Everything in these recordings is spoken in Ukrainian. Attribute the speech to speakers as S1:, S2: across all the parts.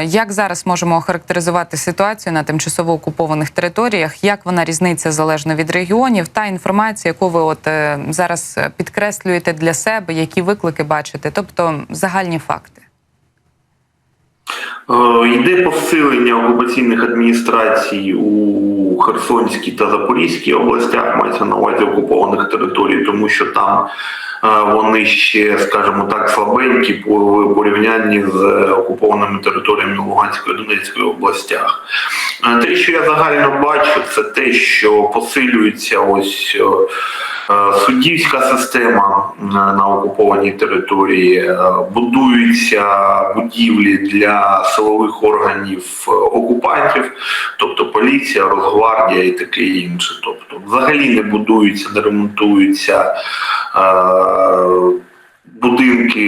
S1: Як зараз можемо охарактеризувати ситуацію на тимчасово окупованих територіях? Як вона різниця залежно від регіонів? Та інформація, яку ви от е, зараз підкреслюєте для себе, які виклики бачите, тобто загальні факти.
S2: Е, Йде посилення окупаційних адміністрацій у Херсонській та Запорізькій областях, мається на увазі окупованих територій, тому що там е, вони ще, скажімо так, слабенькі по порівнянні з окупованими територіями Луганської та Донецької областях. Е, Те, що я загально бачу, це те, що посилюється ось. е, Е, Суддівська система е, на окупованій території е, будуються будівлі для силових органів е, окупантів, тобто поліція, Росгвардія і таке інше. Тобто, взагалі не будуються, не ремонтуються е, будинки,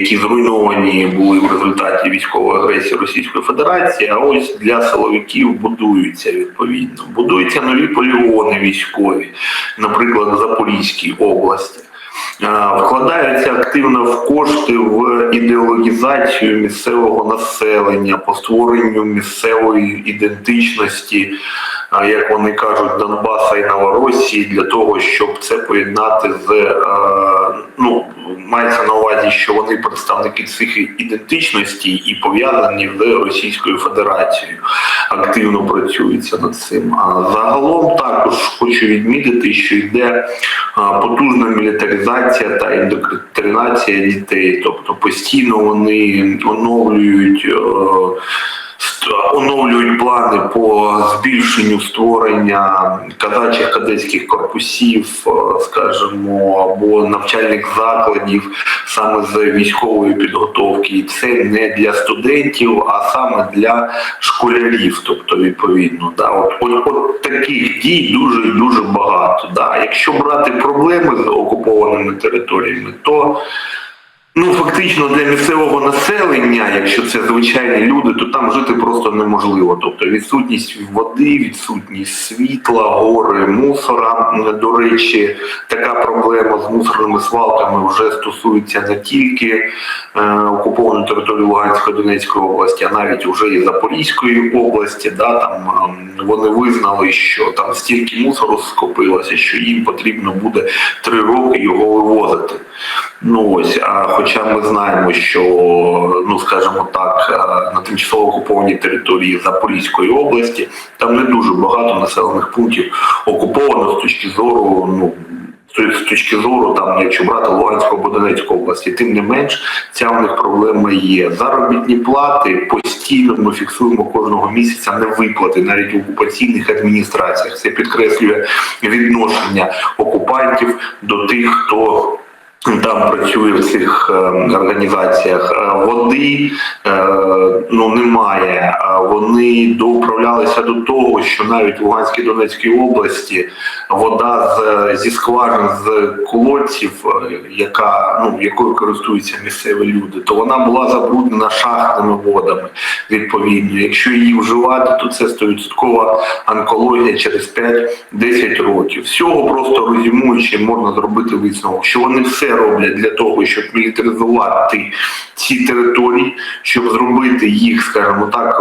S2: які зруйновані були в результаті військової агресії Російської Федерації. А ось для силовиків будуються відповідно. Будуються нові полігони військові, наприклад, в Запорізькій області. Вкладаються активно в кошти в ідеологізацію місцевого населення, по створенню місцевої ідентичності, як вони кажуть, Донбаса і Новоросії, для того, щоб це поєднати з е, ну мається на увазі, що вони представники цих ідентичностей і пов'язані з Російською Федерацією. Активно працюється над цим. А загалом також хочу відмітити, що йде потужна мілітаризація та індоктринація дітей, тобто постійно вони оновлюють. Оновлюють плани по збільшенню створення казачих кадетських корпусів, е, скажімо, або навчальних закладів саме з військової підготовки. І це не для студентів, а саме для школярів. Тобто, відповідно, да, от, от, от таких дій дуже дуже багато. Да. Якщо брати проблеми з окупованими територіями, то Ну, фактично для місцевого населення, якщо це звичайні люди, то там жити просто неможливо. Тобто відсутність води, відсутність світла, гори, мусора. До речі, така проблема з мусорними свалками вже стосується не тільки е, окупованої території Луганської Донецької області, а навіть уже і Запорізької області. Да, там е, вони визнали, що там стільки мусору скопилося, що їм потрібно буде три роки його вивозити. Ну ось, а хоча ми знаємо, що ну скажімо так, е, на тимчасово окупованій території Запорізької області там не дуже багато населених пунктів окуповано з точки зору, ну з точки зору, там, якщо брати Луганську або області, тим не менш, ця в них проблема є. Заробітні плати постійно ми фіксуємо кожного місяця невиплати навіть в окупаційних адміністраціях. Це підкреслює відношення окупантів до тих, хто там працює в цих е, організаціях Е, води е, ну немає. Вони доуправлялися до того, що навіть в Луганській Донецькій області вода з зі скважин з колодців, е, яка ну якою користуються місцеві люди, то вона була забруднена шахтними водами. Відповідно, якщо її вживати, то це 100% онкологія через 5-10 років. Всього просто резюмуючи, можна зробити висновок, що вони все роблять для того, щоб мілітаризувати ці території, щоб зробити їх, скажімо так,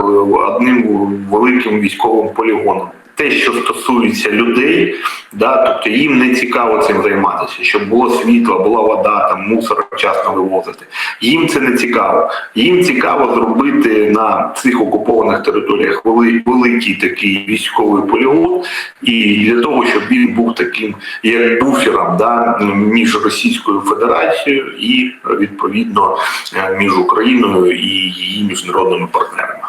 S2: одним великим військовим полігоном. Те, що стосується людей, да, тобто їм не цікаво цим займатися, щоб було світло, була вода, там мусор вчасно вивозити. Їм це не цікаво. Їм цікаво зробити на цих окупованих територіях великий такий військовий полігон, і для того, щоб він був таким як буфером да, між Російською Федерацією і відповідно е, між Україною і її міжнародними партнерами.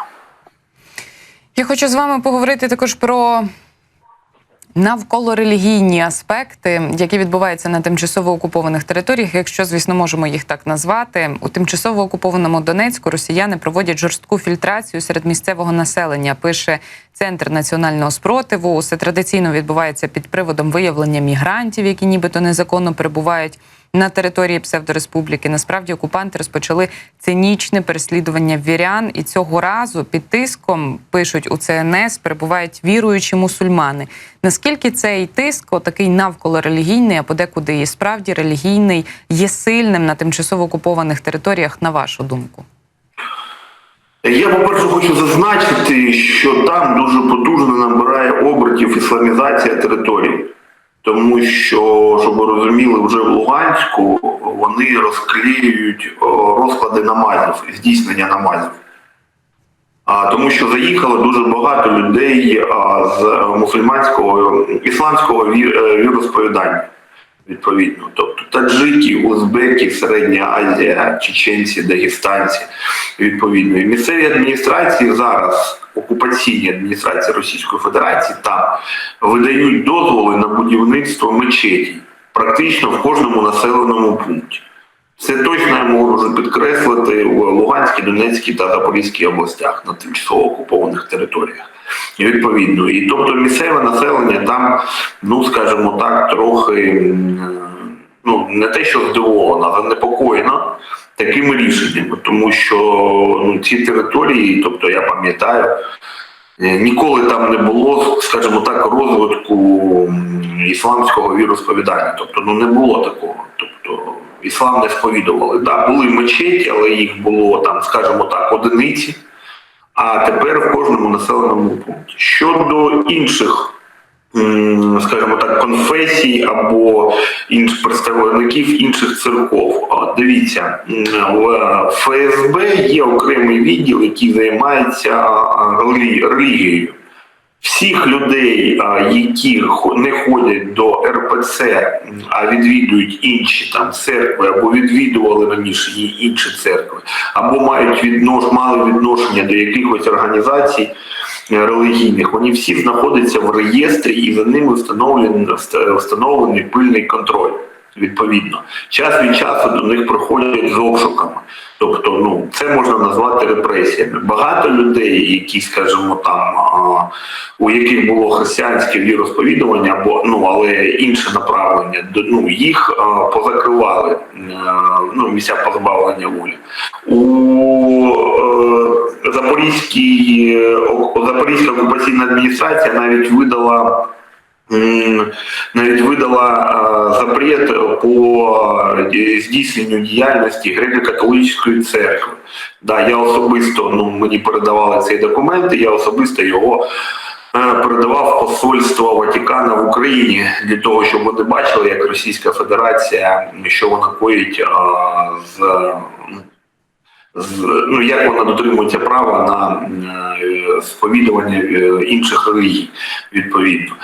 S1: Я хочу з вами поговорити також про навколорелігійні аспекти, які відбуваються на тимчасово окупованих територіях, якщо, звісно, можемо їх так назвати. У тимчасово окупованому Донецьку росіяни проводять жорстку фільтрацію серед місцевого населення. Пише Центр національного спротиву. Усе традиційно відбувається під приводом виявлення мігрантів, які нібито незаконно перебувають на території псевдореспубліки. Насправді окупанти розпочали цинічне переслідування вірян, і цього разу під тиском пишуть у ЦНС перебувають віруючі мусульмани. Наскільки цей тиск, такий навколо релігійний, а подекуди і справді релігійний, є сильним на тимчасово окупованих територіях, на вашу думку?
S2: Я, по-перше, хочу зазначити, що там дуже потужно набирає обертів ісламізація території. Тому що, щоб ви розуміли, вже в Луганську вони розклеюють розклади намазів, здійснення намазів. Тому що заїхало дуже багато людей з мусульманського ісламського е, віросповідання. Відповідно, тобто таджики, узбеки, Середня Азія, чеченці, дагестанці, відповідно. І місцеві адміністрації зараз, окупаційні адміністрації Російської Федерації, там видають дозволи на будівництво мечетій практично в кожному населеному пункті. Це точно я можу підкреслити в Луганській, Донецькій та Запорізькій областях на тимчасово окупованих територіях. І відповідно, і тобто місцеве населення там, ну скажімо так, трохи ну не те, що здивовано, занепокоєно такими рішеннями, тому що ну ці території, тобто я пам'ятаю, е, ніколи там не було, скажімо так, розвитку ісламського віросповідання. Тобто, ну не було такого. Тобто іслам не сповідували. Да, були мечеті, але їх було там, скажімо так, одиниці. А тепер в кожному населеному пункті. Щодо інших, скажімо так, конфесій або інших представників інших церков, дивіться, в ФСБ є окремий відділ, який займається релігією. Всіх людей, які не ходять до РПЦ, а відвідують інші там церкви, або відвідували раніше інші церкви, або мають віднош, мали відношення до якихось організацій релігійних, вони всі знаходяться в реєстрі і за ними встановлений, встановлений пильний контроль. Відповідно, час від часу до них приходять з обшуками. Тобто, ну це можна назвати репресіями. Багато людей, які, скажімо, там у яких було християнське віросповідування, або ну але інше направлення, ну їх позакривали е, ну, місця позбавлення волі. У Запорізькій е, Запорізька окупаційна адміністрація навіть видала. Навіть видала е, запрет по здійсненню діяльності греко-католицької церкви. Да, я особисто ну мені передавали цей документ, і я особисто його е, передавав посольство Ватикана в Україні для того, щоб вони бачили, як Російська Федерація, що вона коїть з. Ну, як вона дотримується права на е, сповідування е, інших релігій, відповідно.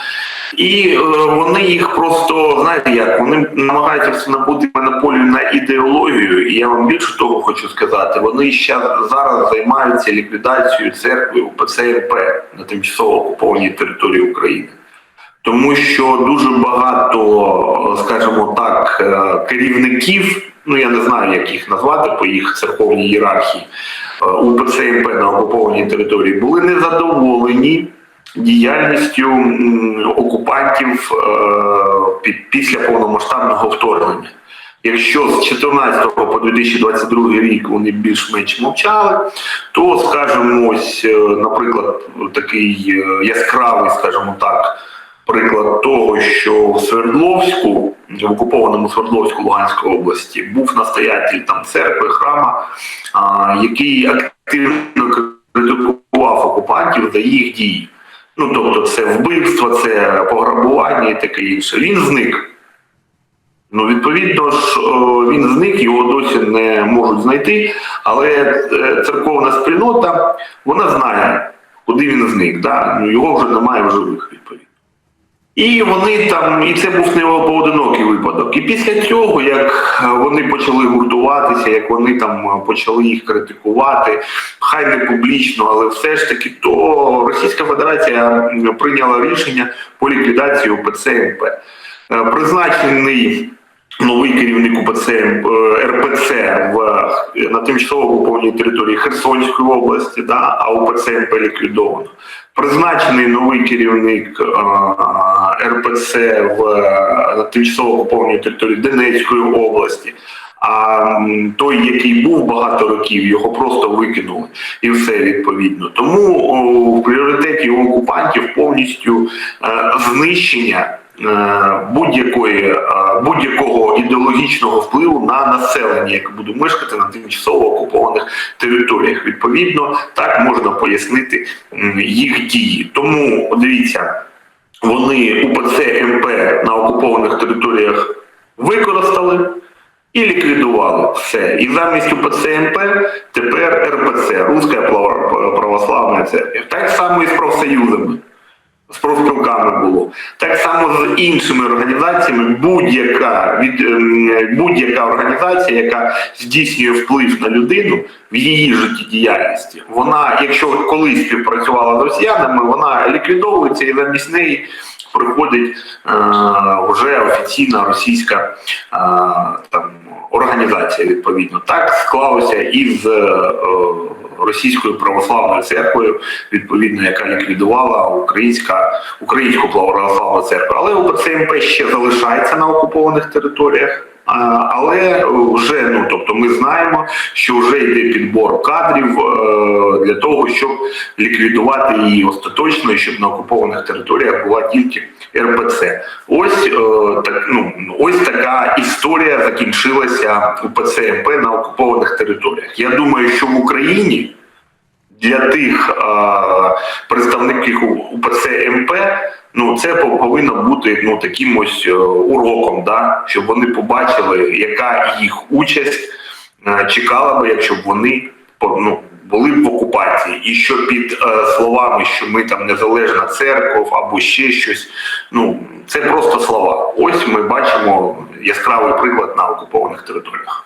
S2: І е, вони їх просто, знаєте як, вони намагаються набути монополію на ідеологію, і я вам більше того хочу сказати, вони ще зараз займаються ліквідацією церкви УПЦ РП на тимчасово окупованій території України. Тому що дуже багато, скажімо так, керівників, ну я не знаю, як їх назвати по їх церковній ієрархії, е, УПЦ МП на окупованій території були незадоволені діяльністю окупантів е, після повномасштабного вторгнення. Якщо з 14 по 2022 рік вони більш-менш мовчали, то, скажімо, ось, е, наприклад, такий яскравий, скажімо так, приклад того, що в Свердловську, в окупованому Свердловську Луганської області, був настоятель там церкви, храма, а, який активно критикував окупантів за їх дії. Ну, тобто, це вбивство, це пограбування і таке інше. Він зник. Ну, відповідно ж, він зник, його досі не можуть знайти, але е, церковна спільнота вона знає, куди він зник. Да? Ну, його вже немає в живих, відповідно. І вони там, і це був не поодинокий випадок. І після цього, як е, вони почали гуртуватися, як вони там е, почали їх критикувати, хай не публічно, але все ж таки, то Російська Федерація прийняла рішення по ліквідації ОПЦ МП. Е, Призначений новий керівник УПЦ е, РПЦ в на тимчасово окупованій території Херсонської області, да, а УПЦ МП ліквідовано. Призначений новий керівник е, РПЦ в на тимчасово окупованій території Донецької області. А той, який був багато років, його просто викинули і все відповідно. Тому о, в пріоритеті окупантів повністю е, знищення будь-якої е, будь-якого ідеологічного впливу на населення, яке буде мешкати на тимчасово окупованих територіях. Відповідно, так можна пояснити їх дії. Тому дивіться, вони УПЦ МП на окупованих територіях використали і ліквідували все. І замість УПЦ МП тепер РПЦ, Руська Православна Церква. Так само і з профсоюзами. З профспілками було так само з іншими організаціями. Будь-яка ем, будь-яка організація, яка здійснює вплив на людину в її життєдіяльності, вона, якщо колись співпрацювала з росіянами, вона ліквідовується і замість неї приходить е, вже офіційна російська е, там організація. Відповідно, так склалося і з е, російською православною церквою, відповідно, яка ліквідувала українська українську православну церкву. Але УПЦМП ще залишається на окупованих територіях. Але вже ну тобто ми знаємо, що вже йде підбор кадрів е, для того, щоб ліквідувати її остаточно, і щоб на окупованих територіях була тільки РПЦ. Ось е, так ну ось така історія закінчилася у ПЦМП на окупованих територіях. Я думаю, що в Україні для тих е, представників УПЦ МП ну це повинно бути ну таким ось е, уроком, да? щоб вони побачили, яка їх участь е, чекала би, якщо б вони ну, були в окупації, і що під е, словами, що ми там незалежна церква або ще щось, ну це просто слова. Ось ми бачимо яскравий приклад на окупованих територіях.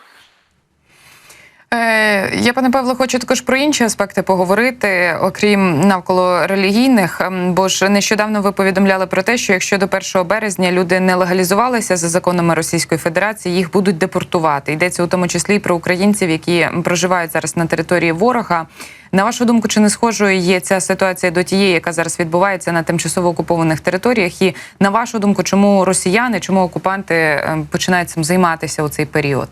S1: Е, Я, пане Павло, хочу також про інші аспекти поговорити, окрім навколо релігійних. Ем, Бо ж нещодавно ви повідомляли про те, що якщо до 1 березня люди не легалізувалися за законами Російської Федерації, їх будуть депортувати. Йдеться у тому числі і про українців, які проживають зараз на території ворога. На вашу думку, чи не схожою є ця ситуація до тієї, яка зараз відбувається на тимчасово окупованих територіях? І на вашу думку, чому росіяни, чому окупанти ем, починають цим займатися у цей період?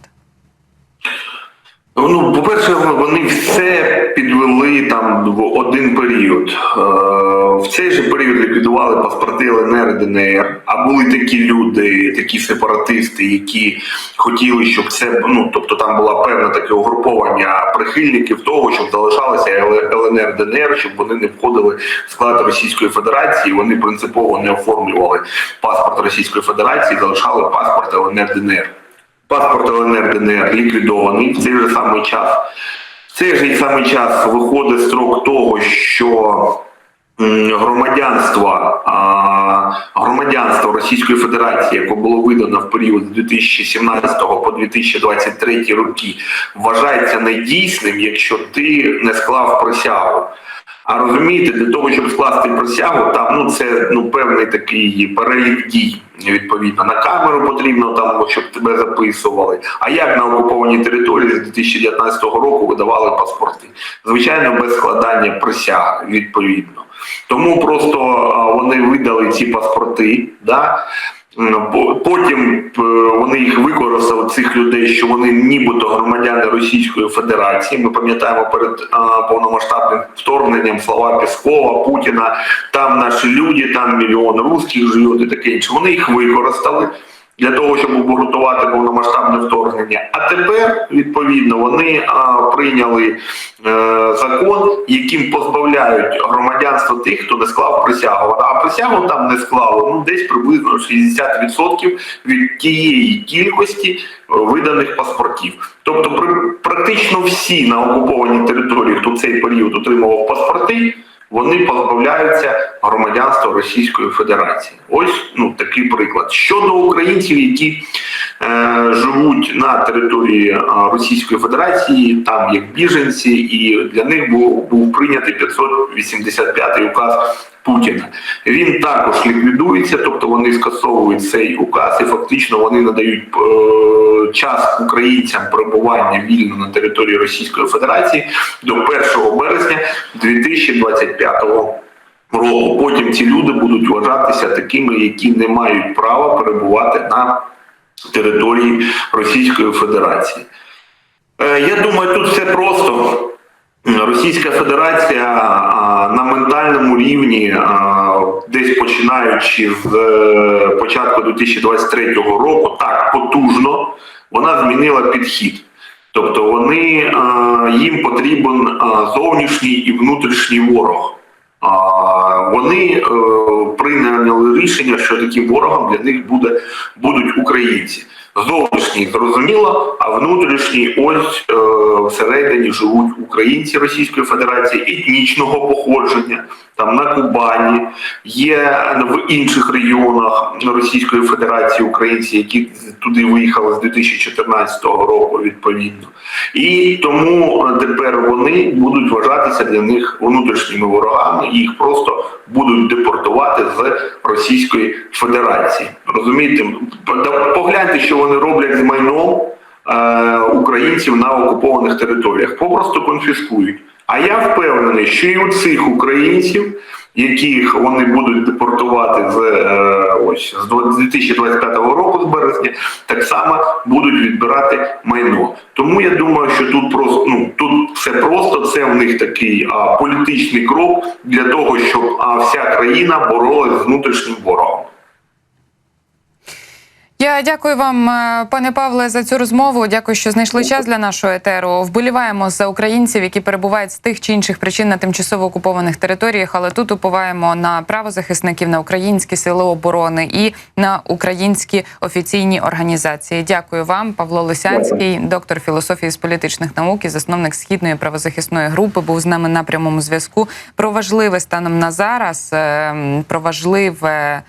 S2: Ну, по-перше, вони все підвели там в один період. Е, В цей же період ліквідували паспорти ЛНР ДНР. А були такі люди, такі сепаратисти, які хотіли, щоб це ну тобто там була певна таке угруповання прихильників того, щоб залишалося Л- ЛНР ДНР, щоб вони не входили в склад Російської Федерації. Вони принципово не оформлювали паспорт Російської Федерації, залишали паспорт ЛНР ДНР. Паспорт ЛНР ДНР ліквідований в цей же самий час. В цей же самий час виходить строк того, що громадянство, громадянство Російської Федерації, яке було видано в період з 2017 по 2023 роки, вважається недійсним, якщо ти не склав присягу. А розумієте, для того, щоб скласти присягу, там ну це ну певний такий перелік дій. Відповідно, на камеру потрібно там, щоб тебе записували. А як на окупованій території з 2019 року видавали паспорти? Звичайно, без складання присяги, відповідно. Тому просто вони видали ці паспорти, да. По- Потім е, вони їх використали цих людей, що вони нібито громадяни Російської Федерації. Ми пам'ятаємо перед повномасштабним вторгненням слова Піскова, Путіна. Там наші люди, там мільйон русських живуть і таке інше. Вони їх використали для того, щоб обґрунтувати повномасштабне вторгнення. А тепер відповідно вони а, прийняли е, закон, яким позбавляють громадянства тих, хто не склав присягу. А присягу там не склало ну десь приблизно 60% від тієї кількості е, виданих паспортів. Тобто, при, практично всі на окупованій території, хто в цей період отримував паспорти. Вони позбавляються громадянства Російської Федерації. Ось ну такий приклад. Щодо українців, які е, живуть на території е, Російської Федерації, там як біженці, і для них був, був прийнятий 585 указ Путіна. Він також ліквідується, тобто вони скасовують цей указ, і фактично вони надають е, час українцям перебування вільно на території Російської Федерації до 1 березня 2025 року. Потім ці люди будуть вважатися такими, які не мають права перебувати на території Російської Федерації. Е, Я думаю, тут все просто. Російська Федерація на ментальному рівні, десь починаючи з е, початку 2023 року, так потужно вона змінила підхід. Тобто вони їм потрібен зовнішній і внутрішній ворог. Вони е, прийняли рішення, що таким ворогом для них буде будуть українці. Зовнішній зрозуміло, а внутрішній ось е, всередині живуть українці Російської Федерації етнічного походження. Там на Кубані є в інших регіонах Російської Федерації українці, які туди виїхали з 2014 року відповідно. І тому тепер вони будуть вважатися для них внутрішніми ворогами, і їх просто будуть депортувати з Російської Федерації. Розумієте, погляньте, що вони роблять з майном е, українців на окупованих територіях. Попросту конфіскують. А я впевнений, що і у цих українців, яких вони будуть депортувати з е, ось з 2025 року, з березня, так само будуть відбирати майно. Тому я думаю, що тут просто ну тут все просто. Це в них такий а, політичний крок для того, щоб а, вся країна боролась з внутрішнім ворогом.
S1: Я дякую вам, е, пане Павле, за цю розмову. Дякую, що знайшли час для нашого етеру. Вболіваємо за українців, які перебувають з тих чи інших причин на тимчасово окупованих територіях. Але тут уповаємо на правозахисників, на українські сили оборони і на українські офіційні організації. Дякую вам, Павло Лисянський, доктор філософії з політичних наук і засновник східної правозахисної групи. Був з нами на прямому зв'язку. Про важливе станом на зараз, е, про важливе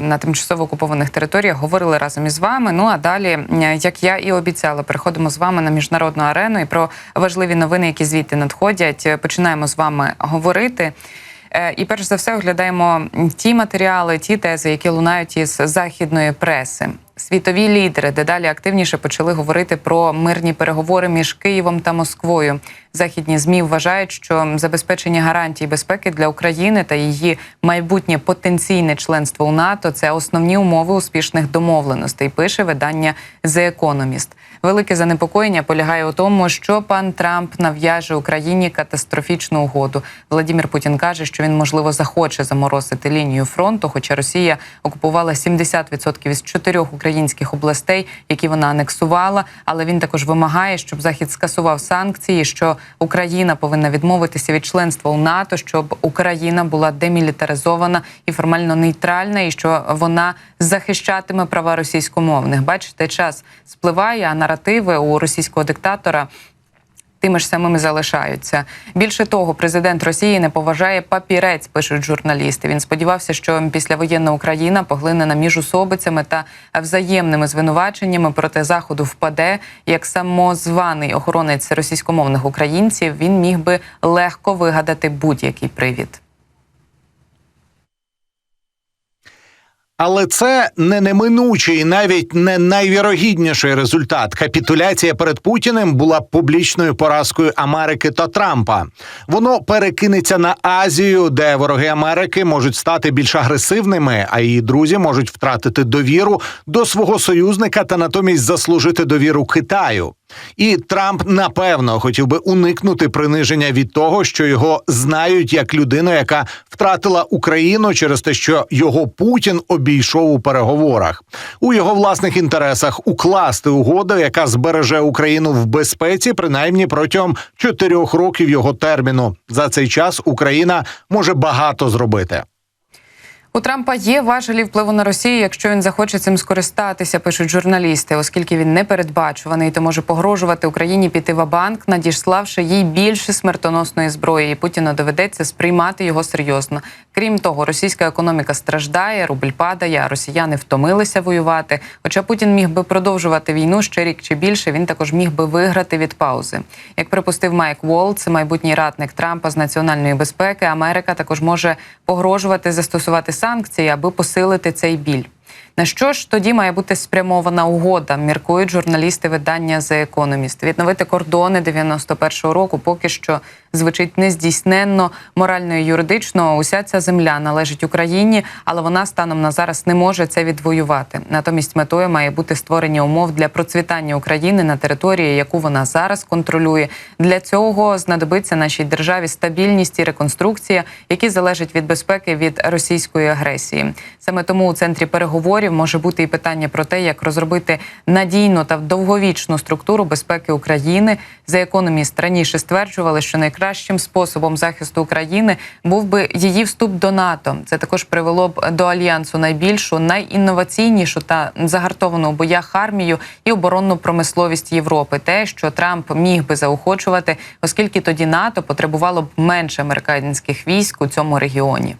S1: на тимчасово окупованих територіях говорили разом із вами. Ну а далі, як я і обіцяла, переходимо з вами на міжнародну арену і про важливі новини, які звідти надходять. Е, Починаємо з вами говорити. Е, І перш за все оглядаємо ті матеріали, ті тези, які лунають із західної преси. Світові лідери дедалі активніше почали говорити про мирні переговори між Києвом та Москвою. Західні змі вважають, що забезпечення гарантій безпеки для України та її майбутнє потенційне членство у НАТО це основні умови успішних домовленостей. Пише видання The Economist. Велике занепокоєння полягає у тому, що пан Трамп нав'яже Україні катастрофічну угоду. Владимир Путін каже, що він можливо захоче заморозити лінію фронту, хоча Росія окупувала 70% із чотирьох українських областей, які вона анексувала. Але він також вимагає, щоб Захід скасував санкції, що Україна повинна відмовитися від членства у НАТО, щоб Україна була демілітаризована і формально нейтральна, і що вона захищатиме права російськомовних. Бачите, час спливає, а наративи у російського диктатора. Тими ж самими залишаються. Більше того, президент Росії не поважає папірець, пишуть журналісти. Він сподівався, що післявоєнна Україна поглинена між особицями та взаємними звинуваченнями проти заходу впаде. Як самозваний охоронець російськомовних українців, він міг би легко вигадати будь-який привід.
S3: Але це не неминучий, навіть не найвірогідніший результат. Капітуляція перед Путіним була публічною поразкою Америки та Трампа. Воно перекинеться на Азію, де вороги Америки можуть стати більш агресивними, а її друзі можуть втратити довіру до свого союзника та натомість заслужити довіру Китаю. І Трамп напевно хотів би уникнути приниження від того, що його знають як людину, яка втратила Україну через те, що його Путін обійшов у переговорах у його власних інтересах укласти угоду, яка збереже Україну в безпеці, принаймні протягом чотирьох років його терміну. За цей час Україна може багато зробити.
S1: У Трампа є важелі впливу на Росію, якщо він захоче цим скористатися, пишуть журналісти, оскільки він непередбачуваний, то може погрожувати Україні піти в банк, надіславши їй більше смертоносної зброї. І Путіну доведеться сприймати його серйозно. Крім того, російська економіка страждає, рубль падає, а росіяни втомилися воювати. Хоча Путін міг би продовжувати війну ще рік чи більше, він також міг би виграти від паузи. Як припустив Майк Волц, майбутній радник Трампа з національної безпеки, Америка також може погрожувати застосувати санкції, аби посилити цей біль. На що ж тоді має бути спрямована угода? Міркують журналісти видання The Economist. Відновити кордони 91-го року поки що звучить нездійсненно морально і юридично. Уся ця земля належить Україні, але вона станом на зараз не може це відвоювати. Натомість метою має бути створення умов для процвітання України на території, яку вона зараз контролює. Для цього знадобиться нашій державі стабільність і реконструкція, які залежать від безпеки від російської агресії. Саме тому у центрі переговорів може бути і питання про те, як розробити надійну та довговічну структуру безпеки України. За економіст раніше стверджували, що найкращим способом захисту України був би її вступ до НАТО. Це також привело б до альянсу найбільшу, найінноваційнішу та загартовану у боях армію і оборонну промисловість Європи. Те, що Трамп міг би заохочувати, оскільки тоді НАТО потребувало б менше американських військ у цьому регіоні.